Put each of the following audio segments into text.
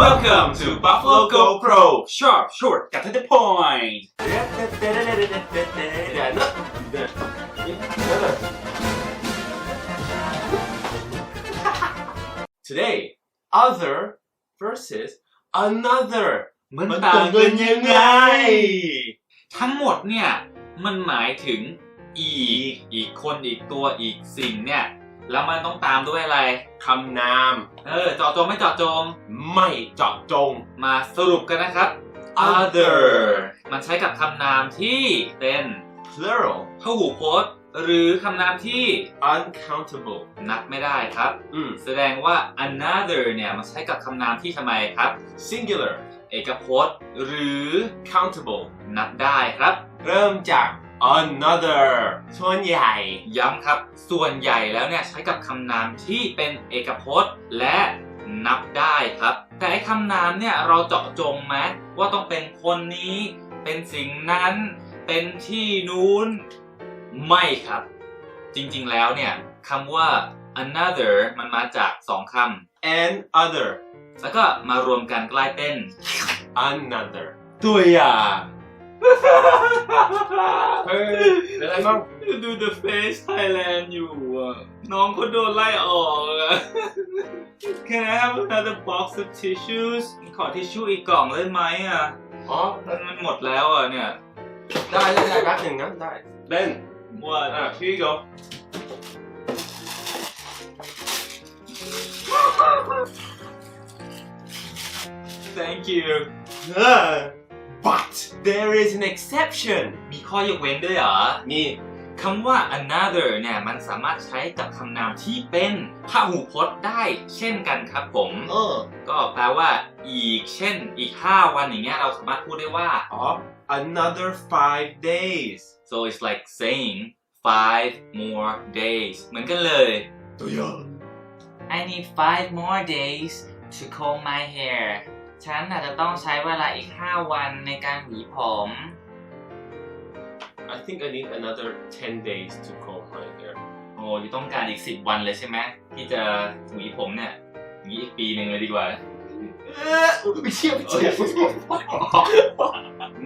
Welcome to Buffalo Go Pro Sharp Short Got to the point today other versus another มันต่างกันยังไง ทั้งหมดเนี่ย มันหมายถึงอีก อีกคนอีกตัวอีกสิ่งเนี่ย แล้วมันต้องตามด้วยอะไร คำนาม เออเจาะจงไม่เจาะจง ไม่เจาะจง มาสรุปกันนะครับ Other มันใช้กับคำนามที่เป็น plural พหูพจน์ หรือคำนามที่ uncountable นับไม่ได้ครับ อืม แสดงว่า another เนี่ยมันใช้กับคำนามที่ทำไมครับ singular เอกพจน์ หรือ countable นับได้ครับ เริ่มจาก another ส่วนใหญ่ ย้ำครับ ส่วนใหญ่แล้วเนี่ยใช้กับคำนามที่เป็นเอกพจน์และนับได้ครับ แต่ไอ้คำนามเนี่ยเราเจาะจงไหมว่าต้องเป็นคนนี้ เป็นสิ่งนั้น เป็นที่นู้น ไม่ครับ จริงๆแล้วเนี่ยคำว่า another มันมาจากสองค and other ำแล้วก็มารวมกันกลายเป็น another ตัวอย่าง เฮ้ยเป็นอะไรบ้างดู The Face Thailand อยู่อะ น้องเขาโดนไล่ออกอะ Can I have another box of tissues ขอทิชชู่อีกกล่องได้ไหมอะอ๋อ มันหมดแล้วอะเนี่ย ได้ได้ได้แป๊บหนึ่งนะ ได้ เล่นว่าอะ here you go Thank you but there is an exception มีข้อยกเว้นด้วยเหรอ นี่คำว่า another เนี่ยมันสามารถใช้กับคำนามที่เป็นพหูพจน์ได้เช่นกันครับผม เออ ก็แปลว่าอีกเช่น อีก 5 วันอย่างเงี้ยเราสามารถพูดได้ว่า อ๋อ another five days so it's like saying five more days เหมือนกันเลย ตัวอย่าง I need five more days to comb my hair ฉันอาจจะต้องใช้เวลาอีก 5 วันในการหวีผม I think I need another 10 days to comb my hair โอ้ยต้องการอีก 10 วันเลยใช่ไหมที่จะหวีผมเนี่ยหวีอีกปีหนึ่งเลยดีกว่าเออไม่เชื่อไม่เชื่อ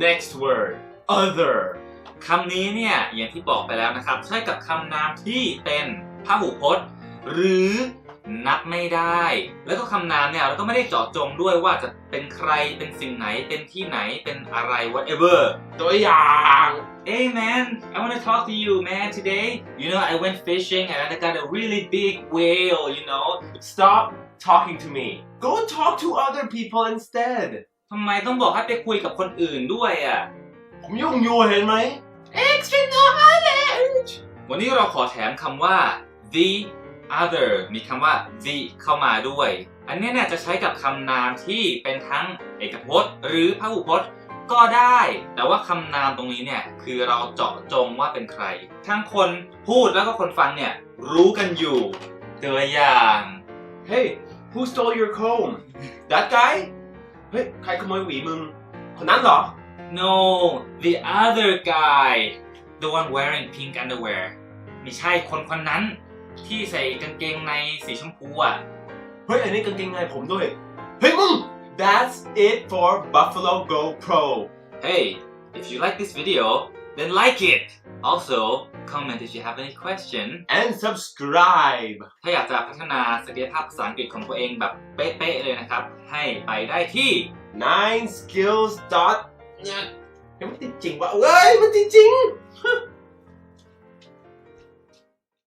next word other คำนี้เนี่ยอย่างที่บอกไปแล้วนะครับ ใช้กับคำนามที่เป็นพหูพจน์ หรือ นับไม่ได้ แล้วก็คำนามเนี่ยเราก็ไม่ได้เจาะจงด้วยว่าจะเป็นใครเป็นสิ่งไหนเป็นที่ไหนเป็นอะไร whatever ตัวอย่าง Hey man I want to talk to you man today you know I went fishing and I got a really big whale you know stop talking to me go talk to other people instead ทำไมต้องบอกให้ไปคุยกับคนอื่นด้วยอะ ผมยุ่งอยู่เห็นไหม extra knowledge วันนี้เราขอแถมคำว่า the other มีคำว่า the เข้ามาด้วย อันนี้เนี่ยจะใช้กับคำนามที่เป็นทั้งเอกพจน์ หรือพหูพจน์ก็ได้ แต่ว่าคำนามตรงนี้เนี่ยคือเราเจาะจงว่าเป็นใคร ทั้งคนพูดแล้วก็คนฟังเนี่ยรู้กันอยู่ตัวอย่าง Hey who stole your comb that guy เฮ้ยใครขโมยหวีมึง คนนั้นเหรอ no the other guy the one wearing pink underwear ไม่ใช่คนคนนั้น ที่ใส่กางเกงในสีชมพูอะ เฮ้ย อันนี้กางเกงในผมด้วย เฮ้ยมึง That's it for Buffalo Go Pro Hey if you like this video then like it also comment if you have any question and subscribe ถ้าอยากจะพัฒนาศักยภาพภาษาอังกฤษของตัวเองแบบเป๊ะๆเลยนะครับ ให้ไปได้ที่ nine skills dot เนี่ยยังไม่ติดจริงวะเอ้ย มันติดจริง